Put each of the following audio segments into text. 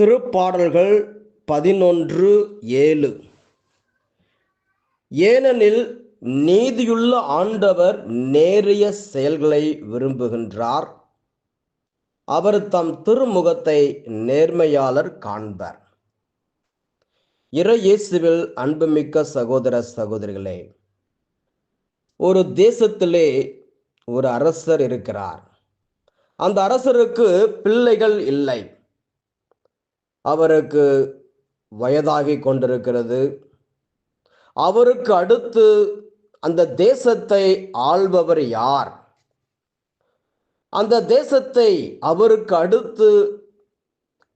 திருப்பாடல்கள் பதினொன்று ஏழு. ஏனெனில் நீதியுள்ள ஆண்டவர் நேரிய செயல்களை விரும்புகின்றார். அவர் தம் திருமுகத்தை நேர்மையாளர் காண்பர். இறையேசுவில் அன்புமிக்க சகோதர சகோதரிகளே ஒரு தேசத்திலே ஒரு அரசர் இருக்கிறார். அந்த அரசருக்கு பிள்ளைகள் இல்லை. அவருக்கு வயதாகி கொண்டிருக்கிறது. அவருக்கு அடுத்து அந்த தேசத்தை ஆள்பவர் யார்? அந்த தேசத்தை அவருக்கு அடுத்து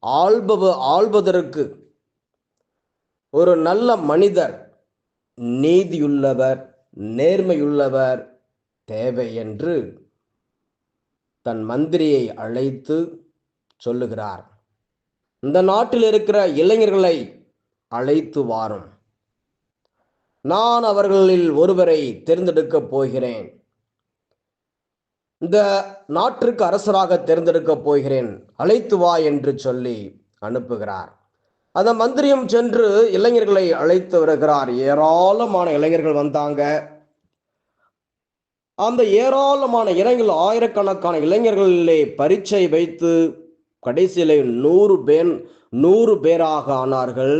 ஆள்பவ ஆள்வதற்கு ஒரு நல்ல மனிதர் நீதியுள்ளவர் நேர்மையுள்ளவர் தேவை என்று தன் மந்திரியை அழைத்து சொல்லுகிறார். இந்த நாட்டில் இருக்கிற இளைஞர்களை அழைத்து வாரும். நான் அவர்களில் ஒருவரை தேர்ந்தெடுக்கப் போகிறேன். இந்த நாட்டிற்கு அரசராக தேர்ந்தெடுக்கப் போகிறேன். அழைத்து வா என்று சொல்லி அனுப்புகிறார். அந்த மந்திரியும் சென்று இளைஞர்களை அழைத்து வருகிறார். ஏராளமான இளைஞர்கள் வந்தாங்க. அந்த ஏராளமான இளைஞர்கள் ஆயிரக்கணக்கான இளைஞர்களிலே பரீட்சை வைத்து கடைசியில் நூறு பேர் நூறு பேராக ஆனார்கள்.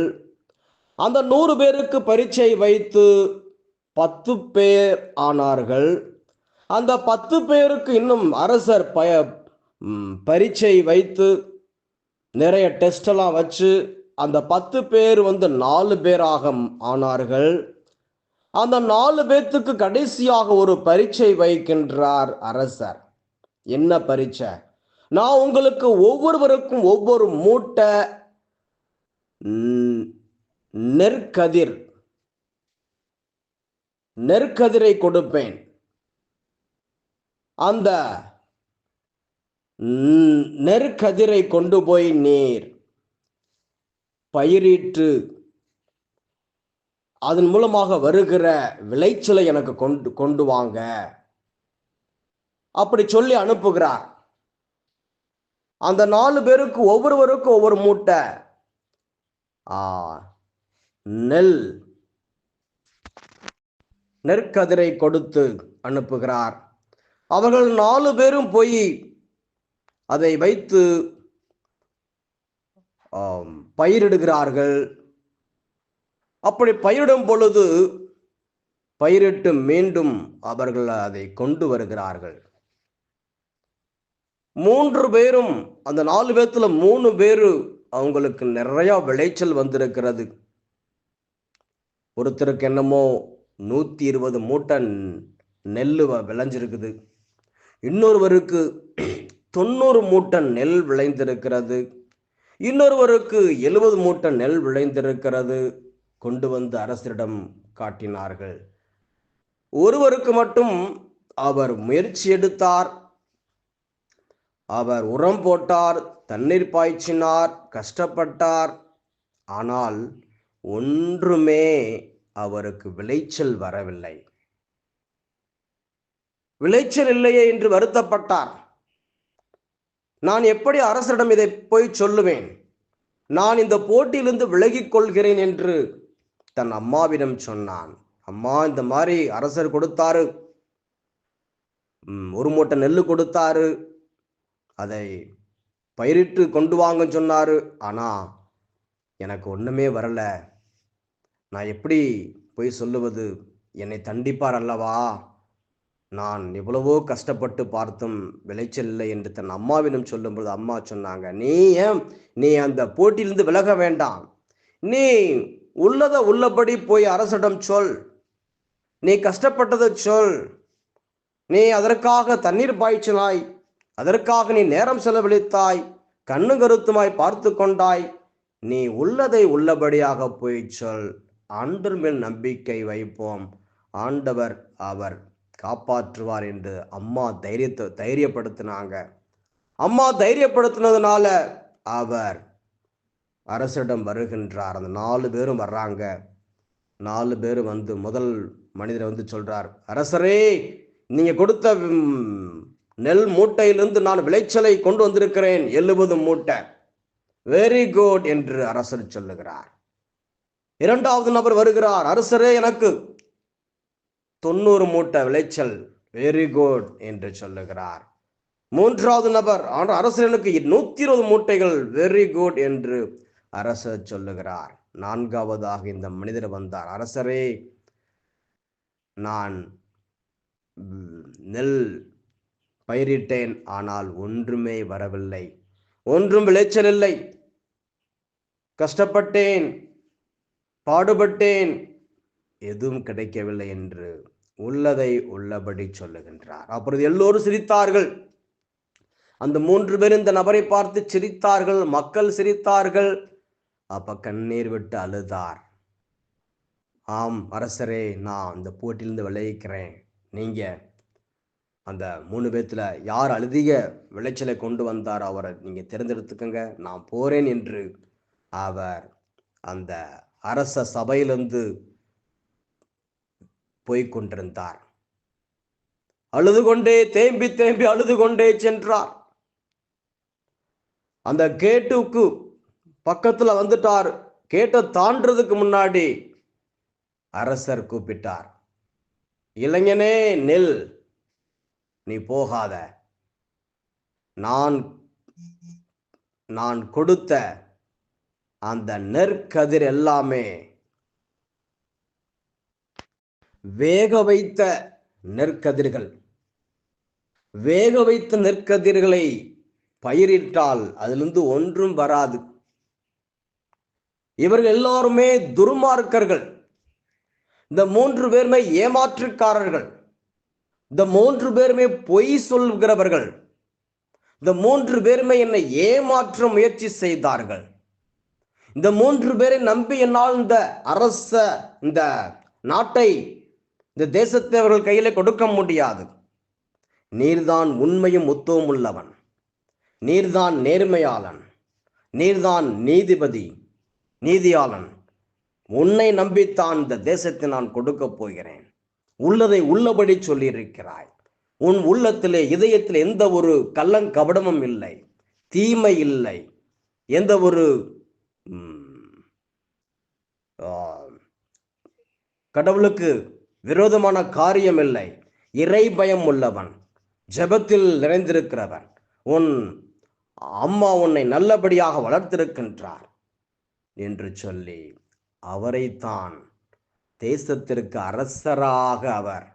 அந்த நூறு பேருக்கு பரீட்சை வைத்து பத்து பேர் ஆனார்கள். அந்த பத்து பேருக்கு இன்னும் அரசர் பய பரீட்சை வைத்து நிறைய டெஸ்டெல்லாம் வச்சு அந்த பத்து பேர் வந்து நாலு பேராக ஆனார்கள். அந்த நாலு பேர்த்துக்கு கடைசியாக ஒரு பரீட்சை வைக்கின்றார் அரசர். என்ன பரீட்சை? நான் உங்களுக்கு ஒவ்வொருவருக்கும் ஒவ்வொரு மூட்டை நெற்கதிர் நெற்கதிரை கொடுப்பேன். அந்த நெற்கதிரை கொண்டு போய் நீர் பயிரிட்டு அதன் மூலமாக வருகிற விளைச்சலை எனக்கு கொண்டு கொண்டு வாங்க. அப்படி சொல்லி அனுப்புகிறார். அந்த நாலு பேருக்கு ஒவ்வொருவருக்கும் ஒவ்வொரு மூட்டை. ஆ நெல். நெற்கதிரை கொடுத்து அனுப்புகிறார். அவர்கள் நாலு பேரும் போய் அதை வைத்து பயிரிடுகிறார்கள். அப்படி பயிரிடும் பொழுது பயிரிட்டு மீண்டும் அவர்கள் அதை கொண்டு வருகிறார்கள். மூன்று பேரும் அந்த நாலு பேர்த்துல மூணு பேர் அவங்களுக்கு நிறைய விளைச்சல் வந்திருக்கிறது. ஒருத்தருக்கு என்னமோ நூற்றி இருபது மூட்டை நெல் விளைஞ்சிருக்குது. இன்னொருவருக்கு தொண்ணூறு மூட்டை நெல் விளைந்திருக்கிறது. இன்னொருவருக்கு எழுபது மூட்டை நெல் விளைந்திருக்கிறது. கொண்டு வந்து அரசரிடம் காட்டினார்கள். ஒருவருக்கு மட்டும் அவர் முயற்சி எடுத்தார். அவர் உரம் போட்டார் தண்ணீர் பாய்ச்சினார் கஷ்டப்பட்டார். ஆனால் ஒன்றுமே அவருக்கு விளைச்சல் வரவில்லை. விளைச்சல் இல்லையே என்று வருத்தப்பட்டார். நான் எப்படி அரசரிடம் இதை போய் சொல்லுவேன்? நான் இந்த போட்டியிலிருந்து விலகிக் கொள்கிறேன் என்று தன் அம்மாவிடம் சொன்னான். அம்மா இந்த மாதிரி அரசர் கொடுத்தாரு. ஒரு மூட்டை நெல் கொடுத்தாரு. அதை பயிரிட்டு கொண்டு வாங்க சொன்னார். ஆனால் எனக்கு ஒன்றுமே வரல. நான் எப்படி போய் சொல்லுவது? என்னை தண்டிப்பார் அல்லவா? நான் எவ்வளவோ கஷ்டப்பட்டு பார்த்தும் விளைச்சல் இல்லை என்று தன் அம்மாவிடம் சொல்லும்போது அம்மா சொன்னாங்க நீ ஏன் நீ அந்த போட்டியிலிருந்து விலக வேண்டாம். நீ உள்ளத உள்ளபடி போய் அரசிடம் சொல். நீ கஷ்டப்பட்டதை சொல். நீ அதற்காக தண்ணீர் பாய்ச்சினாய். அதற்காக நீ நேரம் செலவழித்தாய் கண்ணு கருத்துமாய் பார்த்து கொண்டாய். நீ உள்ளதை உள்ளபடியாக போய் சொல். ஆண்டர் மேல் நம்பிக்கை வைப்போம். ஆண்டவர் அவர் காப்பாற்றுவார் என்று அம்மா தைரியத்தை தைரியப்படுத்தினாங்க. அம்மா தைரியப்படுத்தினதுனால அவர் அரசிடம் வருகின்றார். அந்த நாலு பேரும் வர்றாங்க. நாலு பேர் வந்து முதல் மனிதர் வந்து சொல்றார் அரசரே நீங்க கொடுத்த நெல் மூட்டையிலிருந்து நான் விளைச்சலை கொண்டு வந்திருக்கிறேன். எழுபது மூட்டை. வெரி குட் என்று அரசர் சொல்லுகிறார். இரண்டாவது நபர் வருகிறார். அரசரே எனக்கு தொண்ணூறு மூட்டை விளைச்சல். வெரி குட் என்று சொல்லுகிறார். மூன்றாவது நபர் ஆனால் அரசர் எனக்கு நூத்தி இருபது மூட்டைகள். வெரி குட் என்று அரசர் சொல்லுகிறார். நான்காவதாக இந்த மனிதர் வந்தார். அரசரே நான் நெல் பயிரிட்டேன் ஆனால் ஒன்றுமே வரவில்லை. ஒன்றும் விளைச்சல் இல்லை கஷ்டப்பட்டேன் பாடுபட்டேன் எதுவும் கிடைக்கவில்லை என்று உள்ளதை உள்ளபடி சொல்லுகின்றார். அப்பொழுது எல்லோரும் சிரித்தார்கள். அந்த மூன்று பேர் இந்த நபரை பார்த்து சிரித்தார்கள். மக்கள் சிரித்தார்கள். அப்ப கண்ணீர் விட்டு அழுதார். ஆம் அரசரே நான் இந்த போட்டியிலிருந்து விளைவிக்கிறேன் நீங்க அந்த மூணு பேத்துல யார் அழுதிய விளைச்சலை கொண்டு வந்தார் அவரை நீங்க தேர்ந்தெடுத்துக்கங்க. நான் போறேன் என்று அவர் அந்த அரச சபையிலிருந்து போய்க் கொண்டிருந்தார். அழுது கொண்டே தேம்பி தேம்பி அழுது கொண்டே சென்றார். அந்த கேட்டுக்கு பக்கத்துல வந்துட்டார். கேட்டை தாண்டதுக்கு முன்னாடி அரசர் கூப்பிட்டார். இளைஞனே நெல். நீ போகாத. நான் நான் கொடுத்த அந்த நெற்கதிர் எல்லாமே வேக வைத்த நெற்கதிர்கள். வேக வைத்த நெற்கதிர்களை பயிரிட்டால் அதிலிருந்து ஒன்றும் வராது. இவர்கள் எல்லாருமே துர்மார்க்கர்கள். இந்த மூன்று பேருமே ஏமாற்றுக்காரர்கள். இந்த மூன்று பேருமே பொய் சொல்கிறவர்கள். இந்த மூன்று பேருமே என்னை ஏமாற்ற முயற்சி செய்தார்கள். இந்த மூன்று பேரை நம்பி என்னால் இந்த அரச இந்த நாட்டை இந்த தேசத்தை அவர்கள் கையில கொடுக்க முடியாது. நீர்தான் உண்மையும் முத்துவம் உள்ளவன். நீர்தான் நேர்மையாளன். நீர்தான் நீதிபதி நீதியாளன். உன்னை நம்பித்தான் இந்த தேசத்தை நான் கொடுக்க போகிறேன். உள்ளதை உள்ளபடி சொல்லியிருக்கிறாய். உன் உள்ளத்திலே இதயத்தில் எந்த ஒரு கள்ளங்கபடமும் இல்லை தீமை இல்லை எந்த ஒரு கடவுளுக்கு விரோதமான காரியம் இல்லை. இறை பயம் உள்ளவன் ஜெபத்தில் நிறைந்திருக்கிறவன் உன் அம்மா உன்னை நல்லபடியாக வளர்த்திருக்கின்றார் என்று சொல்லி அவரைத்தான் தேசத்திற்கு அரசராக அவர்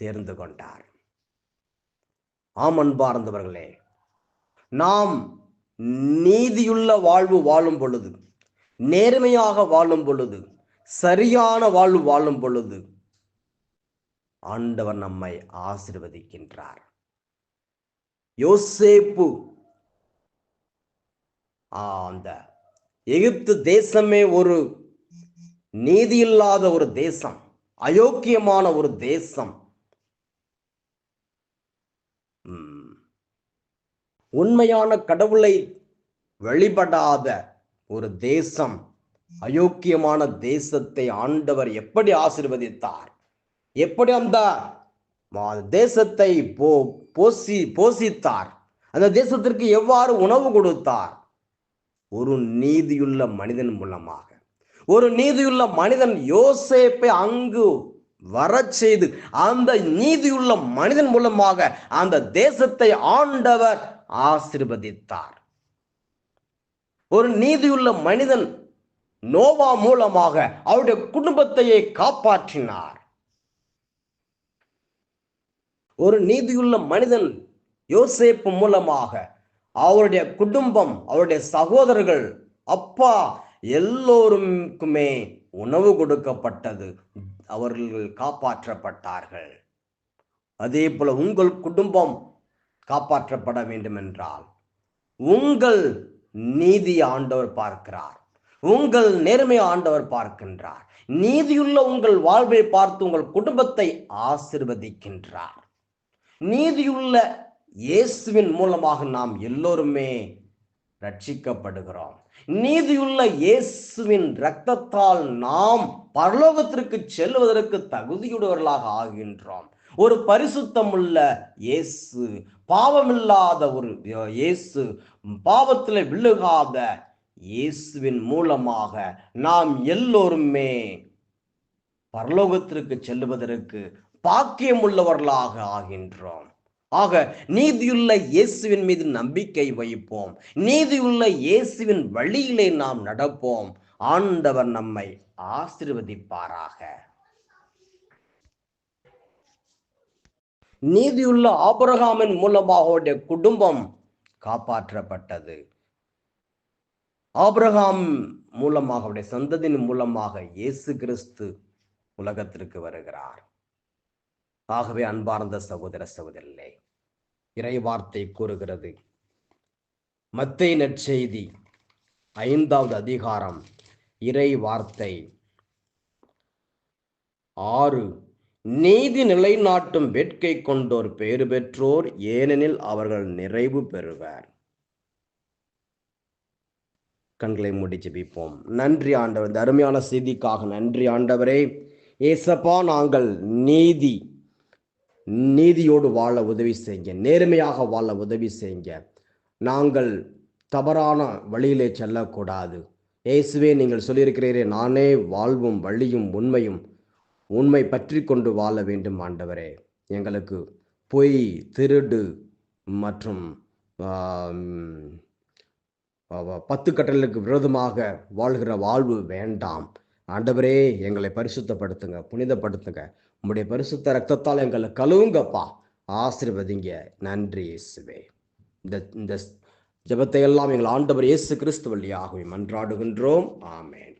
தேர்ந்து கொண்டார். ஆம் அன்பார்ந்தவர்களே நாம் நீதியுள்ள வாழ்வு வாழும் பொழுது நேர்மையாக வாழும் பொழுது சரியான வாழ்வு வாழும் பொழுது ஆண்டவர் நம்மை ஆசிர்வதிக்கின்றார். யோசேப்பு அந்த எகிப்து தேசமே ஒரு நீதியில்லாத ஒரு தேசம் அயோக்கியமான ஒரு தேசம். ம். உண்மையான கடவுளை வழிபடாத ஒரு தேசம் அயோக்கியமான தேசத்தை ஆண்டவர் எப்படி ஆசீர்வதித்தார்? எப்படி அந்த மா- தேசத்தை போ போசி போசித்தார்? அந்த தேசத்திற்கு எவ்வாறு உணவு கொடுத்தார்? ஒரு நீதியுள்ள மனிதன் மூலமாக. ஒரு நீதியுள்ள மனிதன் யோசேப்பை அங்கு வர செய்து அந்த நீதியுள்ள மனிதன் மூலமாக அந்த தேசத்தை ஆண்டவர் ஆசிர்வதித்தார். ஒரு நீதியுள்ள மனிதன் நோவா மூலமாக அவருடைய குடும்பத்தையே காப்பாற்றினார். ஒரு நீதியுள்ள மனிதன் யோசேப்பு மூலமாக அவருடைய குடும்பம் அவருடைய சகோதரர்கள் அப்பா எல்லோருக்குமே உணவு கொடுக்கப்பட்டது. அவர்கள் காப்பாற்றப்பட்டார்கள். அதே போல உங்கள் குடும்பம் காப்பாற்றப்பட வேண்டும் என்றால் உங்கள் நீதி ஆண்டவர் பார்க்கிறார். உங்கள் நேர்மை ஆண்டவர் பார்க்கின்றார். நீதியுள்ள உங்கள் வாழ்வை பார்த்து உங்கள் குடும்பத்தை ஆசிர்வதிக்கின்றார். நீதியுள்ள இயேசுவின் மூலமாக நாம் எல்லோருமே ரட்சிக்கப்படுகிறோம். நீதியுள்ள இயேசுவின் இரத்தத்தால் நாம் பரலோகத்திற்கு செல்வதற்கு தகுதியுடையவர்களாக ஆகின்றோம். ஒரு பரிசுத்தமுள்ள இயேசு பாவமில்லாத ஒரு இயேசு பாவத்தில் விழுகாத இயேசுவின் மூலமாக நாம் எல்லோருமே பரலோகத்திற்கு செல்வதற்கு பாக்கியம் உள்ளவர்களாக ஆகின்றோம். ஆக நீதியுள்ள இயேசுவின் மீது நம்பிக்கை வைப்போம். நீதியுள்ள இயேசுவின் வழியிலே நாம் நடப்போம். ஆண்டவர் நம்மை ஆசிர்வதிப்பாராக. நீதியுள்ள ஆபரகாமின் மூலமாக அவருடைய குடும்பம் காப்பாற்றப்பட்டது. ஆபிரகாம் மூலமாக அவருடைய சந்ததியின் மூலமாக இயேசு கிறிஸ்து உலகத்திற்கு வருகிறார். ஆகவே அன்பார்ந்த சகோதர சகோதரர்களே இறை வார்த்தை கூறுகிறது. மத்தை நற்செய்தி ஐந்தாவது அதிகாரம் இறை வார்த்தை ஆறு நீதி நிலைநாட்டும் வேட்கை கொண்டோர் பேறு பெற்றோர் ஏனெனில் அவர்கள் நிறைவு பெறுவர். கண்களை மூடி ஜெபிப்போம். நன்றி ஆண்டவர் இந்த அருமையான செய்திக்காக நன்றி ஆண்டவரே. ஏசப்பா நாங்கள் நீதி நீதியோடு வாழ உதவி செய்யுங்க. நேர்மையாக வாழ உதவி செய்யுங்க. நாங்கள் தவறான வழியிலே செல்லக்கூடாது. இயேசுவே நீங்கள் சொல்லியிருக்கிறீரே நானே வாழ்வும் வழியும் உண்மையும் உண்மை பற்றி கொண்டு வாழ வேண்டும் ஆண்டவரே. எங்களுக்கு பொய் திருடு மற்றும் பத்து கட்டளுக்கு விரோதமாக வாழ்கிற வாழ்வு வேண்டாம். ஆண்டவரே எங்களை பரிசுத்தப்படுத்துங்க புனிதப்படுத்துங்க. உம்முடைய பரிசுத்த ரத்தத்தால் எங்களை கழுவுங்கப்பா. ஆசீர்வதிங்க. நன்றி இயேசுவே. இந்த இந்த ஜபத்தை எல்லாம் எங்கள் ஆண்டவர் இயேசு கிறிஸ்து வழியாகவே மன்றாடுகின்றோம். ஆமேன்.